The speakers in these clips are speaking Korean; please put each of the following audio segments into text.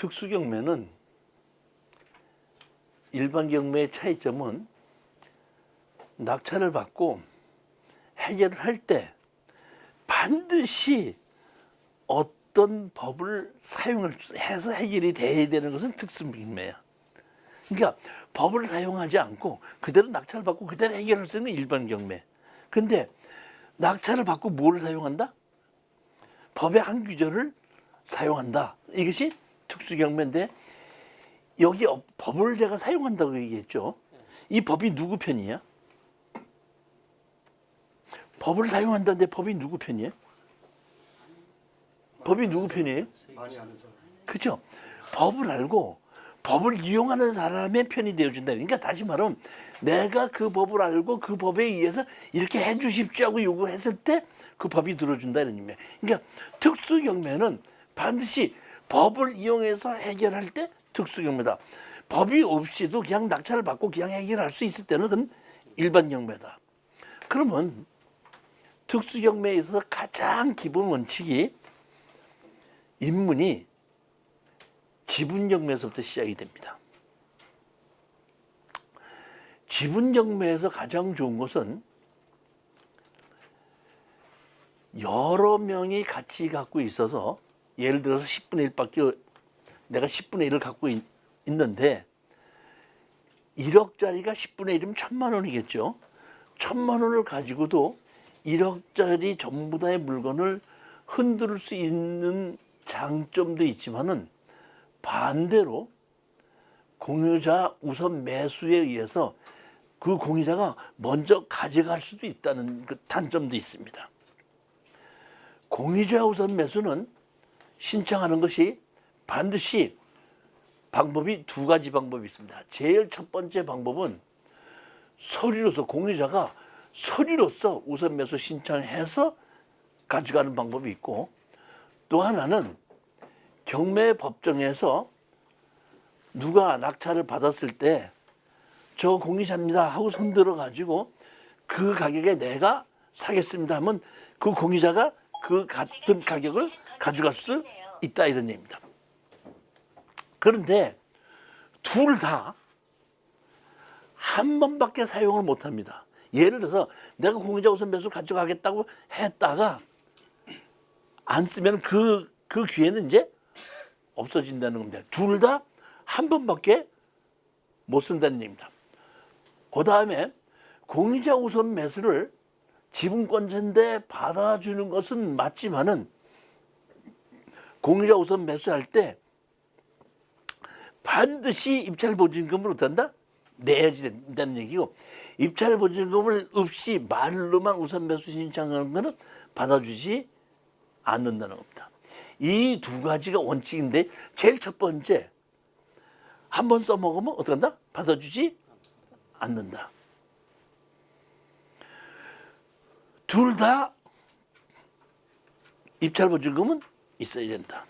특수 경매는 일반 경매의 차이점은 낙찰을 받고 해결을 할 때 반드시 어떤 법을 사용을 해서 해결이 돼야 되는 것은 특수 경매야. 그러니까 법을 사용하지 않고 그대로 낙찰을 받고 그대로 해결할 수 있는 일반 경매. 근데 낙찰을 받고 뭘 사용한다? 법의 한 규절을 사용한다. 이것이 특수 경매인데 여기 어- 법을 제가 사용한다고 얘기했죠. 이 법이 누구 편이야? 법을 사용한다는데 법이 누구 편이에요? 법이 누구 편이에요? 그죠? 법을 알고 법을 이용하는 사람의 편이 되어준다. 그러니까 다시 말하면 내가 그 법을 알고 그 법에 의해서 이렇게 해 주십시오 하고 요구를 했을 때 그 법이 들어준다는 의미야. 그러니까 특수경매는 반드시 법을 이용해서 해결할 때 특수경매다. 법이 없이도 그냥 낙찰을 받고 그냥 해결할 수 있을 때는 그건 일반 경매다. 그러면 특수 경매에 있어서 가장 기본 원칙이 인문이 지분 경매에서부터 시작이 됩니다. 지분 경매에서 가장 좋은 것은 여러 명이 같이 갖고 있어서 예를 들어서 10분의 1밖에 내가 10분의 1을 갖고 있, 있는데 1억짜리가 10분의 1이면 천만 원이겠죠. 천만 원을 가지고도 1억짜리 전부 다의 물건을 흔들 수 있는 장점도 있지만은 반대로 공유자 우선 매수에 의해서 그 공유자가 먼저 가져갈 수도 있다는 그 단점도 있습니다. 공유자 우선 매수는 신청하는 것이 반드시 방법이 두 가지 방법이 있습니다. 제일 첫 번째 방법은 서류로서 공유자가 서류로서 우선 매수 신청해서 가져가는 방법이 있고 또 하나는 경매 법정에서 누가 낙찰을 받았을 때 저 공유자입니다 하고 손들어 가지고 그 가격에 내가 사겠습니다 하면 그 공유자가 그 같은 가격을 가져갈 수 있다 이런 얘기입니다. 그런데 둘 다 한 번밖에 사용을 못 합니다. 예를 들어서 내가 공유자 우선 매수 가져가겠다고 했다가 안 쓰면 그, 그 기회는 이제 없어진다는 겁니다. 둘 다 한 번밖에 못 쓴다는 얘기입니다. 그 다음에 공유자 우선 매수를 지분권자인데 받아주는 것은 맞지만은 공유자 우선 매수할 때 반드시 입찰 보증금을 어떤다? 내야지 된다는 얘기고 입찰 보증금을 없이 말로만 우선 매수 신청하는 거는 받아주지 않는다는 겁니다. 이 두 가지가 원칙인데 제일 첫 번째 한 번 써먹으면 어떻게 한다? 받아주지 않는다. 둘 다 입찰 보증금은 있어야 된다.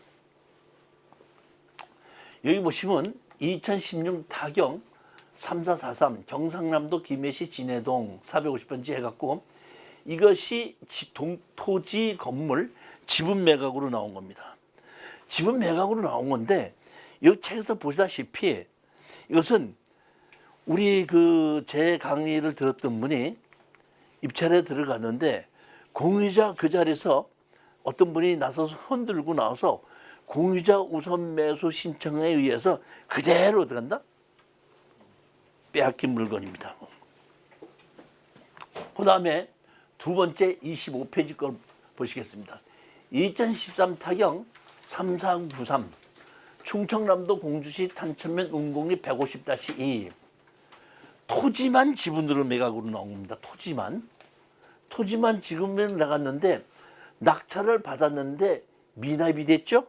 여기 보시면 2016 타경 3443 경상남도 김해시 진해동 450번지 해갖고 이것이 지- 동, 토지 건물 지분 매각으로 나온 겁니다. 지분 매각으로 나온 건데 이 책에서 보시다시피 이것은 우리 그 제 강의를 들었던 분이 입찰에 들어갔는데 공유자 그 자리에서 어떤 분이 나서서 손 들고 나와서 공유자 우선 매수 신청에 의해서 그대로 들어간다? 빼앗긴 물건입니다. 그 다음에 두 번째 25페이지 걸 보시겠습니다. 2013 타경 3493 충청남도 공주시 탄천면 운공리 150-2 토지만 지분으로 매각으로 나온 겁니다. 토지만. 토지만 지분으로 나갔는데 낙찰을 받았는데 미납이 됐죠?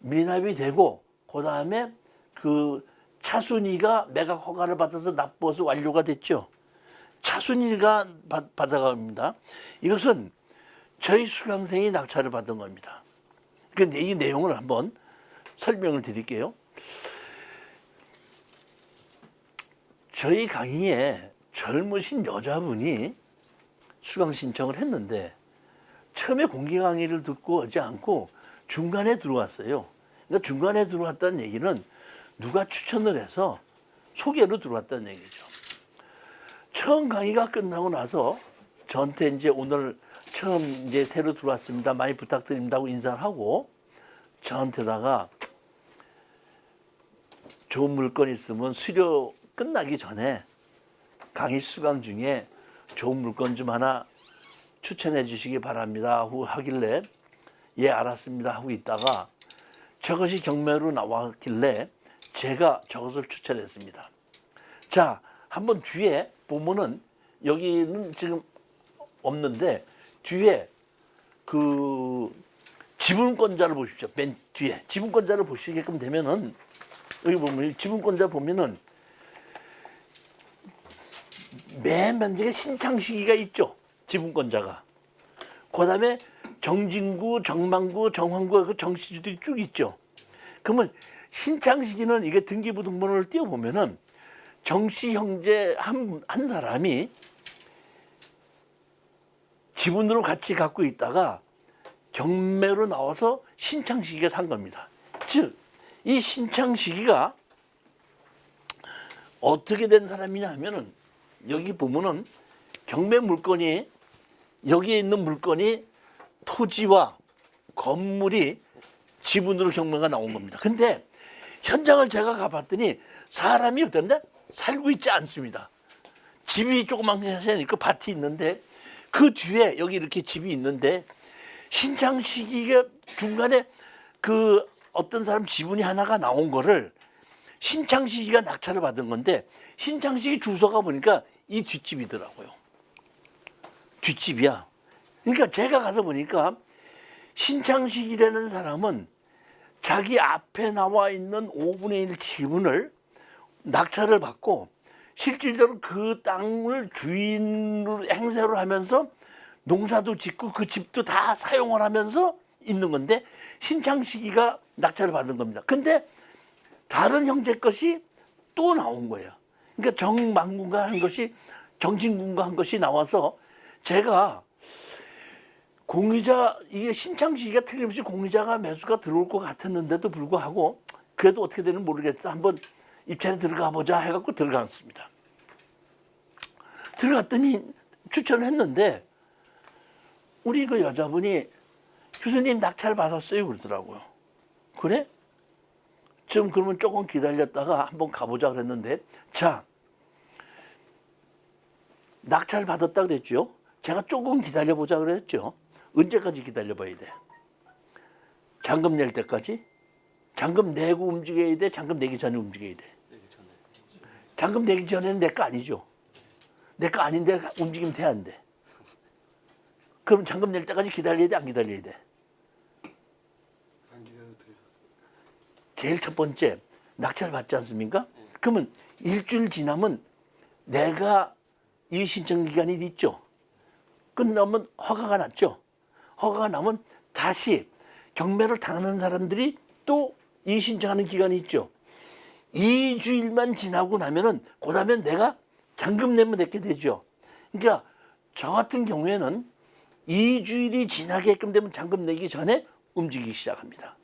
미납이 되고 그 다음에 그 차순위가 매각 허가를 받아서 납부해서 완료가 됐죠. 차순위가 받- 받아갑니다. 이것은 저희 수강생이 낙찰을 받은 겁니다. 근데 이 내용을 한번 설명을 드릴게요. 저희 강의에 젊으신 여자분이 수강 신청을 했는데 처음에 공개 강의를 듣고 오지 않고 중간에 들어왔어요. 그러니까 중간에 들어왔다는 얘기는 누가 추천을 해서 소개로 들어왔다는 얘기죠. 처음 강의가 끝나고 나서 저한테 이제 오늘 처음 이제 새로 들어왔습니다. 많이 부탁드립니다 하고 인사를 하고 저한테다가 좋은 물건 있으면 수료 끝나기 전에 강의 수강 중에 좋은 물건 좀 하나 추천해 주시기 바랍니다 하고 하길래 예 알았습니다 하고 있다가 저것이 경매로 나왔길래 제가 저것을 추천했습니다. 자, 한번 뒤에 보면은 여기는 지금 없는데 뒤에 그 지분권자를 보십시오. 맨 뒤에 지분권자를 보시게끔 되면은 여기 보면 지분권자 보면은 매 면적에 신창 시기가 있죠. 지분권자가. 그 다음에 정진구, 정망구, 정황구 그 정시주들이 쭉 있죠. 그러면 신창 시기는 이게 등기부 등본을 띄워 보면은 정씨 형제 한, 한 사람이 지분으로 같이 갖고 있다가 경매로 나와서 신창 시기가 산 겁니다. 즉, 이 신창 시기가 어떻게 된 사람이냐 하면은 여기 보면은 경매 물건이 여기에 있는 물건이 토지와 건물이 지분으로 경매가 나온 겁니다. 근데 현장을 제가 가봤더니 사람이 어떤데 살고 있지 않습니다. 집이 조그만 게 하니까 밭이 있는데 그 뒤에 여기 이렇게 집이 있는데 신창 시기가 중간에 그 어떤 사람 지분이 하나가 나온 거를 신창 시기가 낙찰을 받은 건데 신창 시기 주소가 보니까 이 뒷집이더라고요. 뒷집이야. 그러니까 제가 가서 보니까 신창식이라는 사람은 자기 앞에 나와 있는 5분의 1 지분을 낙찰을 받고 실질적으로 그 땅을 주인으로 행세를 하면서 농사도 짓고 그 집도 다 사용을 하면서 있는 건데 신창식이가 낙찰을 받은 겁니다. 근데 다른 형제 것이 또 나온 거예요. 그러니까 정망군가 한 것이 정진군가 한 것이 나와서 제가 공유자 이게 신창시기가 틀림없이 공유자가 매수가 들어올 것 같았는데도 불구하고 그래도 어떻게 되는 모르겠다 한번 입찰에 들어가 보자 해갖고 들어갔습니다. 들어갔더니 추천을 했는데 우리 그 여자분이 교수님 낙찰 받았어요 그러더라고요. 그래? 좀 그러면 조금 기다렸다가 한번 가보자 그랬는데 자 낙찰 받았다 그랬죠. 제가 조금 기다려보자 그랬죠. 언제까지 기다려봐야 돼? 잔금 낼 때까지? 잔금 내고 움직여야 돼? 잔금 내기 전에 움직여야 돼? 잔금 내기 전에는 내 거 아니죠. 내 거 아닌데 움직이면 돼, 안 돼? 그럼 잔금 낼 때까지 기다려야 돼, 안 기다려야 돼? 안 기다려도 돼요. 제일 첫 번째 낙찰 받지 않습니까? 그러면 일주일 지나면 내가 이 신청 기간이 있죠. 끝나면 허가가 났죠. 허가가 나면 다시 경매를 당하는 사람들이 또 이 신청하는 기간이 있죠. 2주일만 지나고 나면은 그다음에 내가 잔금 내면 냈게 되죠. 그러니까 저 같은 경우에는 2주일이 지나게끔 되면 잔금 내기 전에 움직이기 시작합니다.